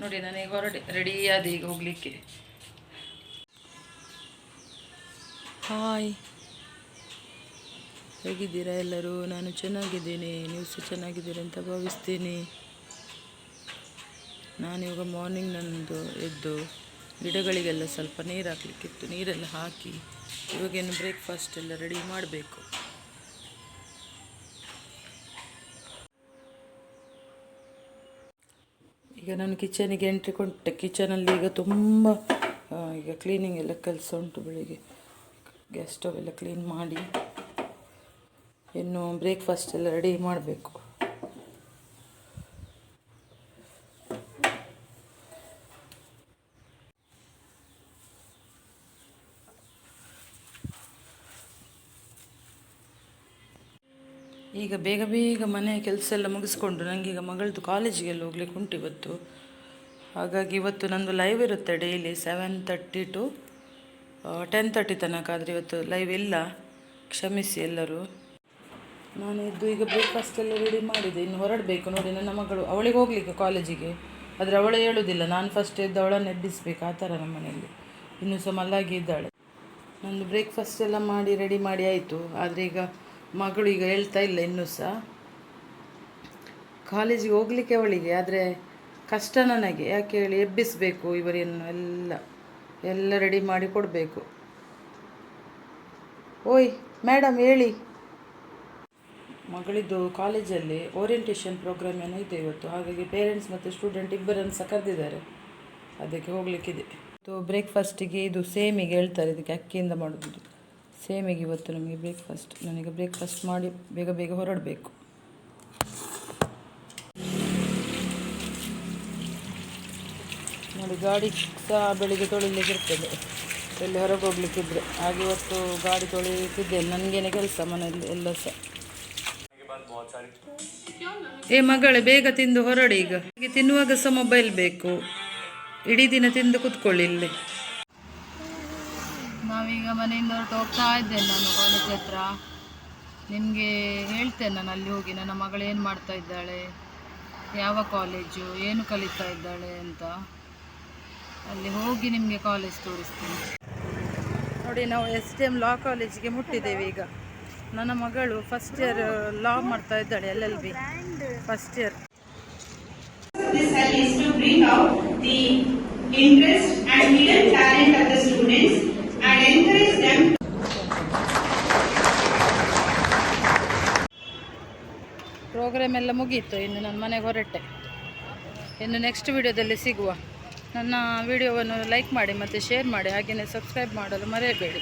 ನೋಡಿ ನನಗೆ ಹೊರಡೆ ರೆಡಿ ಆದ ಈಗ ಹೋಗಲಿಕ್ಕೆ. ಹಾಯ್ ಹೇಗಿದ್ದೀರಾ ಎಲ್ಲರೂ? ನಾನು ಚೆನ್ನಾಗಿದ್ದೀನಿ. ನೀವು ಸಹ ಚೆನ್ನಾಗಿದ್ದೀರಿ ಅಂತ ಭಾವಿಸ್ತೀನಿ. ನಾನಿವಾಗ ಮಾರ್ನಿಂಗ್ ನನ್ನದು ಎದ್ದು ಗಿಡಗಳಿಗೆಲ್ಲ ಸ್ವಲ್ಪ ನೀರು ಹಾಕ್ಲಿಕ್ಕಿತ್ತು. ನೀರೆಲ್ಲ ಹಾಕಿ ಇವಾಗೇನು ಬ್ರೇಕ್ಫಾಸ್ಟ್ ಎಲ್ಲ ರೆಡಿ ಮಾಡಬೇಕು. ಈಗ ನಾನು ಕಿಚನಿಗೆ ಎಂಟ್ರಿ ಕೊಟ್ಟೆ. ಕಿಚನಲ್ಲಿ ಈಗ ತುಂಬ ಈಗ ಕ್ಲೀನಿಂಗ್ ಎಲ್ಲ ಕೆಲಸ ಉಂಟು ಬೆಳಿಗ್ಗೆ. ಗ್ಯಾಸ್ ಸ್ಟವ್ ಎಲ್ಲ ಕ್ಲೀನ್ ಮಾಡಿ, ಇನ್ನು ಬ್ರೇಕ್ಫಾಸ್ಟ್ ಎಲ್ಲ ರೆಡಿ ಮಾಡಬೇಕು. ಈಗ ಬೇಗ ಬೇಗ ಮನೆ ಕೆಲಸ ಎಲ್ಲ ಮುಗಿಸ್ಕೊಂಡು ನನಗೀಗ ಮಗಳದು ಕಾಲೇಜಿಗೆಲ್ಲ ಹೋಗ್ಲಿಕ್ಕೆ ಉಂಟು ಇವತ್ತು. ಹಾಗಾಗಿ ಇವತ್ತು ನಂದು ಲೈವ್ ಇರುತ್ತೆ daily seven thirty to ten thirty ತನಕ. ಆದರೆ ಇವತ್ತು ಲೈವ್ ಇಲ್ಲ. ಕ್ಷಮಿಸಿ ಎಲ್ಲರೂ. ನಾನು ಇದ್ದು ಈಗ ಬ್ರೇಕ್ಫಾಸ್ಟ್ ಎಲ್ಲ ರೆಡಿ ಮಾಡಿದೆ. ಇನ್ನು ಹೊರಡಬೇಕು ನೋಡಿ ನನ್ನ ಮಗಳು. ಅವಳಿಗೆ ಹೋಗ್ಲಿಕ್ಕೆ ಕಾಲೇಜಿಗೆ. ಆದರೆ ಅವಳು ಹೇಳುವುದಿಲ್ಲ ನಾನು ಫಸ್ಟ್ ಎದ್ದು ಅವಳನ್ನು ಎಡ್ಡಿಸ್ಬೇಕು ಆ ಥರ ನಮ್ಮ ಮನೆಯಲ್ಲಿ. ಇನ್ನೂ ಸಹ ಮಲ್ಲಾಗಿ ಇದ್ದಾಳೆ. ನಂದು ಬ್ರೇಕ್ಫಾಸ್ಟ್ ಎಲ್ಲ ಮಾಡಿ ರೆಡಿ ಮಾಡಿ ಆಯಿತು. ಆದರೆ ಈಗ ಮಗಳು ಈಗ ಹೇಳ್ತಾ ಇಲ್ಲ ಇನ್ನೂ ಸಹ. ಕಾಲೇಜಿಗೆ ಹೋಗ್ಲಿಕ್ಕೆ ಅವಳಿಗೆ, ಆದರೆ ಕಷ್ಟ ನನಗೆ. ಯಾಕೆ ಹೇಳಿ, ಎಬ್ಬಿಸಬೇಕು ಇವರನ್ನು ಎಲ್ಲ ಎಲ್ಲ ರೆಡಿ ಮಾಡಿ ಕೊಡಬೇಕು. ಓಯ್ ಮೇಡಮ್ ಹೇಳಿ. ಮಗಳಿದ್ದು ಕಾಲೇಜಲ್ಲಿ ಓರಿಯಂಟೇಷನ್ ಪ್ರೋಗ್ರಾಮ್ ಏನೋ ಇದೆ ಇವತ್ತು. ಹಾಗಾಗಿ ಪೇರೆಂಟ್ಸ್ ಮತ್ತು ಸ್ಟೂಡೆಂಟ್ ಇಬ್ಬರನ್ನು ಸಹ ಕರೆದಿದ್ದಾರೆ. ಅದಕ್ಕೆ ಹೋಗ್ಲಿಕ್ಕಿದೆ. ಬ್ರೇಕ್ಫಾಸ್ಟಿಗೆ ಇದು ಸೇಮಿಗೆ ಹೇಳ್ತಾರೆ, ಇದಕ್ಕೆ ಅಕ್ಕಿಯಿಂದ ಮಾಡೋದು. ಸೇಮಿಗೆ ಇವತ್ತು ನಮಗೆ ಬ್ರೇಕ್ಫಾಸ್ಟ್ ನನಗೆ ಬ್ರೇಕ್ಫಾಸ್ಟ್ ಮಾಡಿ ಬೇಗ ಬೇಗ ಹೊರಡಬೇಕು. ನೋಡಿ, ಗಾಡಿ ಸಹ ಬೆಳಿಗ್ಗೆ ತೊಳಿಲಿಕ್ಕೆ ಇರ್ತದೆ ಎಲ್ಲಿ ಹೊರಗೆ ಹೋಗ್ಲಿಕ್ಕಿದ್ರೆ. ಹಾಗೆ ಇವತ್ತು ಗಾಡಿ ತೊಳಿಲಿಕ್ಕಿದ್ದೇನೆ ನನಗೇನೆ ಕೆಲಸ ಮನೆಯಲ್ಲಿ ಎಲ್ಲ ಸಹ. ಏ ಮಗಳೇ, ಬೇಗ ತಿಂದು ಹೊರಡಿ ಈಗ. ತಿನ್ನುವಾಗ ಸಹ ಮೊಬೈಲ್ ಬೇಕು. ಇಡೀ ದಿನ ತಿಂದು ಕುತ್ಕೊಳ್ಳಿ ಇಲ್ಲಿ ನಾವೀಗ ಮನೆಯಿಂದ ಹೊರಟು ಹೋಗ್ತಾ ಇದ್ದೇನೆ ನಾನು ಕಾಲೇಜ್ ಹತ್ರ. ನಿಮಗೆ ಹೇಳ್ತೇನೆ ನಾನು ಅಲ್ಲಿ ಹೋಗಿ. ನನ್ನ ಮಗಳು ಏನು ಮಾಡ್ತಾ ಇದ್ದಾಳೆ? ಯಾವ ಕಾಲೇಜು ಏನು ಕಲಿತಾ ಇದ್ದಾಳೆ ಅಂತ. ಅಲ್ಲಿ ಹೋಗಿ ನಿಮಗೆ ಕಾಲೇಜ್ ತೋರಿಸ್ತೀನಿ. ನೋಡಿ, ನಾವು ಎಸ್ ಡಿ ಎಂ ಲಾ ಕಾಲೇಜಿಗೆ ಮುಟ್ಟಿದ್ದೇವೆ ಈಗ. ನನ್ನ ಮಗಳು ಫಸ್ಟ್ ಇಯರ್ ಲಾ ಮಾಡ್ತಾ ಇದ್ದಾಳೆ L L B first year encourage them programme ಎಲ್ಲ ಮುಗೀತು. ಇನ್ನು ನಾನು ಮನೆಗೆ ಹೊರಟೆ. ಇನ್ನು ನೆಕ್ಸ್ಟ್ ವಿಡಿಯೋದಲ್ಲಿ ಸಿಗುವ. ನನ್ನ ವಿಡಿಯೋವನ್ನು ಲೈಕ್ ಮಾಡಿ ಮತ್ತು ಶೇರ್ ಮಾಡಿ. ಹಾಗೆಯೇ ಸಬ್ಸ್ಕ್ರೈಬ್ ಮಾಡಲು ಮರೆಯಬೇಡಿ.